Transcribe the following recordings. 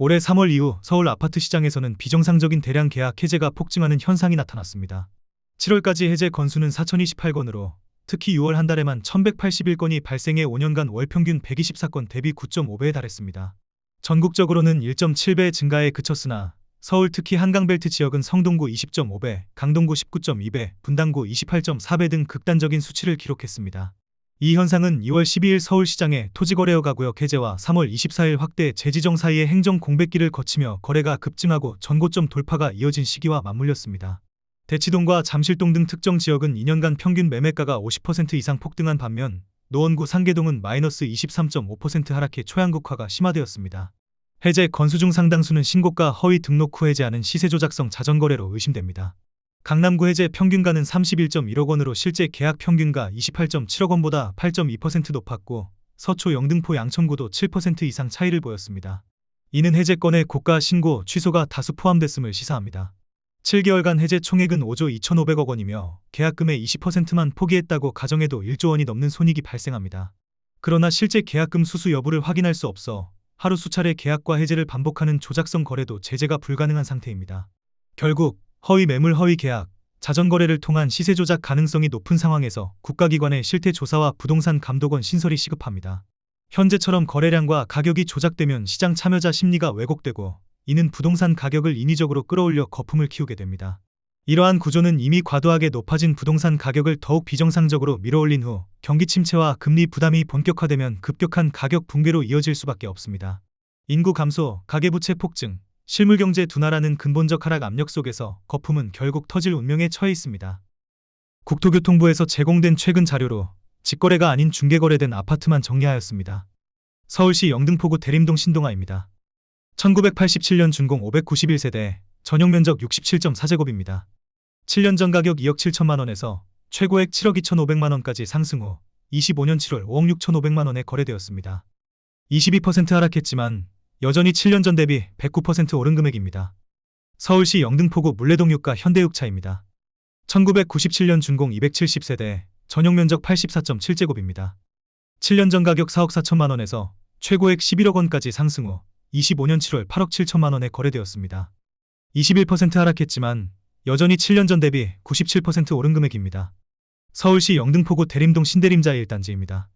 올해 3월 이후 서울 아파트 시장에서는 비정상적인 대량 계약 해제가 폭증하는 현상이 나타났습니다. 7월까지 해제 건수는 4,028건으로 특히 6월 한 달에만 1,181건이 발생해 5년간 월 평균 124건 대비 9.5배에 달했습니다. 전국적으로는 1.7배 증가에 그쳤으나 서울 특히 한강벨트 지역은 성동구 20.5배, 강동구 19.2배, 분당구 28.4배 등 극단적인 수치를 기록했습니다. 이 현상은 2월 12일 서울시장의 토지거래허 가 구역 해제와 3월 24일 확대 재지정 사이의 행정 공백기를 거치며 거래가 급증하고 전고점 돌파가 이어진 시기와 맞물렸습니다. 대치동과 잠실동 등 특정 지역은 2년간 평균 매매가가 50% 이상 폭등한 반면 노원구 상계동은 마이너스 23.5% 하락해 초양극화가 심화되었습니다. 해제 건수 중 상당수는 신고가 허위 등록 후 해제하는 시세 조작성 자전거래로 의심됩니다. 강남구 해제 평균가는 31.1억 원으로 실제 계약 평균가 28.7억 원보다 8.2% 높았고 서초 영등포 양천구도 7% 이상 차이를 보였습니다. 이는 해제 건의 고가 신고 취소가 다수 포함됐음을 시사합니다. 7개월간 해제 총액은 5조 2,500억 원이며 계약금의 20%만 포기했다고 가정해도 1조 원이 넘는 손익이 발생합니다. 그러나 실제 계약금 수수 여부를 확인할 수 없어 하루 수차례 계약과 해제를 반복하는 조작성 거래도 제재가 불가능한 상태입니다. 결국 허위 매물 허위 계약, 자전거래를 통한 시세 조작 가능성이 높은 상황에서 국가기관의 실태 조사와 부동산 감독원 신설이 시급합니다. 현재처럼 거래량과 가격이 조작되면 시장 참여자 심리가 왜곡되고 이는 부동산 가격을 인위적으로 끌어올려 거품을 키우게 됩니다. 이러한 구조는 이미 과도하게 높아진 부동산 가격을 더욱 비정상적으로 밀어올린 후 경기 침체와 금리 부담이 본격화되면 급격한 가격 붕괴로 이어질 수밖에 없습니다. 인구 감소, 가계부채 폭증, 실물 경제 둔화라는 근본적 하락 압력 속에서 거품은 결국 터질 운명에 처해 있습니다. 국토교통부에서 제공된 최근 자료로 직거래가 아닌 중개거래된 아파트만 정리하였습니다. 서울시 영등포구 대림동 신동아입니다. 1987년 준공 591세대, 전용 면적 67.4제곱입니다. 7년 전 가격 2억 7천만 원에서 최고액 7억 2,500만 원까지 상승 후 25년 7월 5억 6,500만 원에 거래되었습니다. 22% 하락했지만 여전히 7년 전 대비 109% 오른 금액입니다. 서울시 영등포구 물레동 유가 현대육차입니다. 1997년 준공 270세대, 전용 면적 84.7제곱입니다. 7년 전 가격 4억 4천만 원에서 최고액 11억 원까지 상승 후 25년 7월 8억 7천만 원에 거래되었습니다. 21% 하락했지만 여전히 7년 전 대비 97% 오른 금액입니다. 서울시 영등포구 대림동 신대림자 1단지입니다.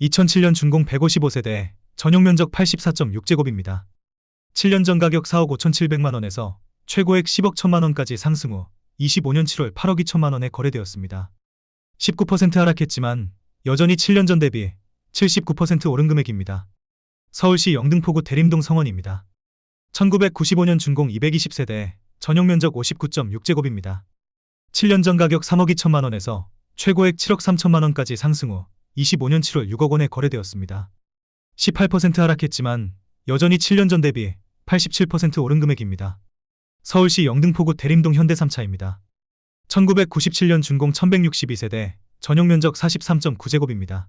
2007년 준공 155세대, 전용 면적 84.6제곱입니다. 7년 전 가격 4억 5,700만 원에서 최고액 10억 1천만 원까지 상승 후 25년 7월 8억 2천만 원에 거래되었습니다. 19% 하락했지만 여전히 7년 전 대비 79% 오른 금액입니다. 서울시 영등포구 대림동 성원입니다. 1995년 준공 220세대, 전용 면적 59.6제곱입니다. 7년 전 가격 3억 2천만 원에서 최고액 7억 3천만 원까지 상승 후 25년 7월 6억 원에 거래되었습니다. 18% 하락했지만 여전히 7년 전 대비 87% 오른 금액입니다. 서울시 영등포구 대림동 현대 3차입니다. 1997년 준공 1162세대, 전용 면적 43.9제곱입니다.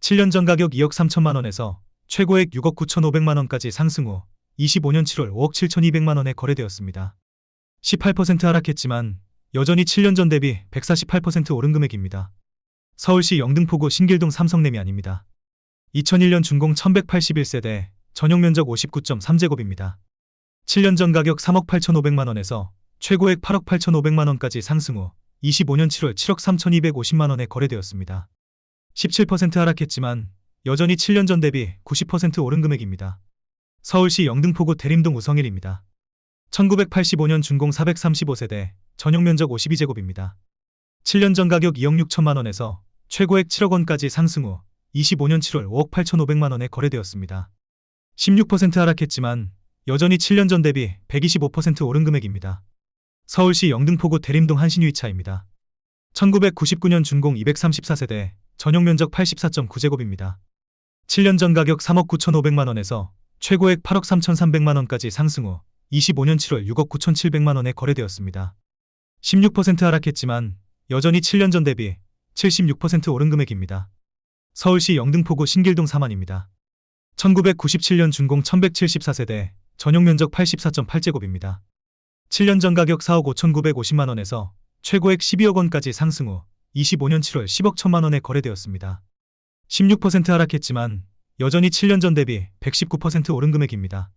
7년 전 가격 2억 3천만 원에서 최고액 6억 9천5백만 원까지 상승 후 25년 7월 5억 7천2백만 원에 거래되었습니다. 18% 하락했지만 여전히 7년 전 대비 148% 오른 금액입니다. 서울시 영등포구 신길동 삼성내미 아닙니다. 2001년 준공 1181세대, 전용 면적 59.3제곱입니다. 7년 전 가격 3억 8천5백만 원에서 최고액 8억 8천5백만 원까지 상승 후 25년 7월 7억 3천2백오십만 원에 거래되었습니다. 17% 하락했지만 여전히 7년 전 대비 90% 오른 금액입니다. 서울시 영등포구 대림동 우성일입니다. 1985년 준공 435세대, 전용 면적 52제곱입니다. 7년 전 가격 2억 6천만 원에서 최고액 7억 원까지 상승 후 25년 7월 5억 8천5백만 원에 거래되었습니다. 16% 하락했지만 여전히 7년 전 대비 125% 오른 금액입니다. 서울시 영등포구 대림동 한신유이차입니다. 1999년 준공 234세대, 전용 면적 84.9제곱입니다. 7년 전 가격 3억 9천5백만 원에서 최고액 8억 3천3백만 원까지 상승 후 25년 7월 6억 9천7백만 원에 거래되었습니다. 16% 하락했지만 여전히 7년 전 대비 76% 오른 금액입니다. 서울시 영등포구 신길동 3안입니다. 1997년 준공 1174세대, 전용 면적 84.8제곱입니다. 7년 전 가격 4억 5천9백오십만 원에서 최고액 12억 원까지 상승 후 25년 7월 10억 천만 원에 거래되었습니다. 16% 하락했지만 여전히 7년 전 대비 119% 오른 금액입니다.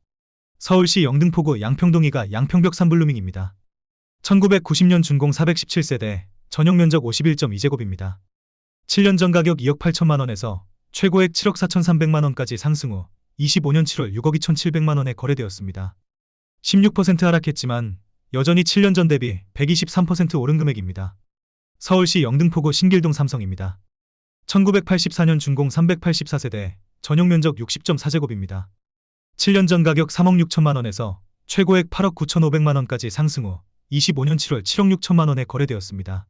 서울시 영등포구 양평동이가 양평벽 산블루밍입니다. 1990년 준공 417세대, 전용 면적 51.2제곱입니다. 7년 전 가격 2억 8천만 원에서 최고액 7억 4천3백만 원까지 상승 후 25년 7월 6억 2천7백만 원에 거래되었습니다. 16% 하락했지만 여전히 7년 전 대비 123% 오른 금액입니다. 서울시 영등포구 신길동 삼성입니다. 1984년 준공 384세대, 전용 면적 60.4제곱입니다. 7년 전 가격 3억 6천만 원에서 최고액 8억 9천5백만 원까지 상승 후 25년 7월 7억 6천만 원에 거래되었습니다.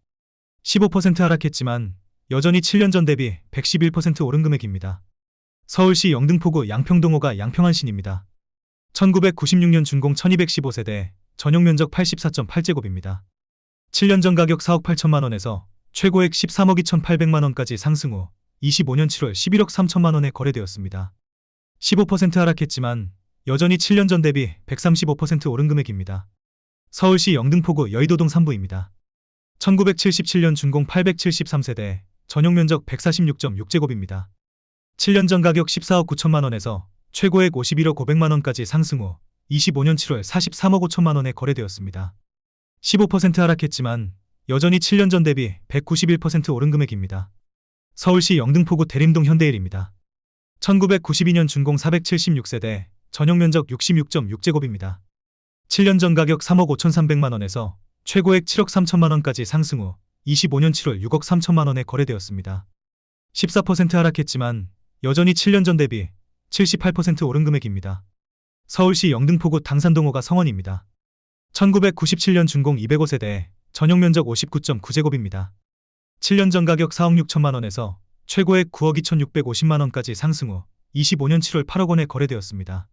15% 하락했지만 여전히 7년 전 대비 111% 오른 금액입니다. 서울시 영등포구 양평동호가 양평안신입니다. 1996년 준공 1215세대, 전용 면적 84.8제곱입니다. 7년 전 가격 4억 8천만 원에서 최고액 13억 2천8백만 원까지 상승 후 25년 7월 11억 3천만 원에 거래되었습니다. 15% 하락했지만 여전히 7년 전 대비 135% 오른 금액입니다. 서울시 영등포구 여의도동 3부입니다. 1977년 준공 873세대, 전용 면적 146.6제곱입니다. 7년 전 가격 14억 9천만 원에서 최고액 51억 5백만 원까지 상승 후 25년 7월 43억 5천만 원에 거래되었습니다. 15% 하락했지만 여전히 7년 전 대비 191% 오른 금액입니다. 서울시 영등포구 대림동 현대일입니다. 1992년 준공 476세대, 전용 면적 66.6제곱입니다. 7년 전 가격 3억 5천3백만 원에서 최고액 7억 3천만 원까지 상승 후 25년 7월 6억 3천만 원에 거래되었습니다. 14% 하락했지만 여전히 7년 전 대비 78% 오른 금액입니다. 서울시 영등포구 당산동호가 성원입니다. 1997년 준공 205세대, 전용 면적 59.9제곱입니다. 7년 전 가격 4억 6천만 원에서 최고액 9억 2천6백오십만 원까지 상승 후 25년 7월 8억 원에 거래되었습니다.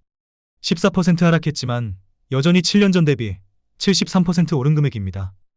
14% 하락했지만 여전히 7년 전 대비 73% 오른 금액입니다.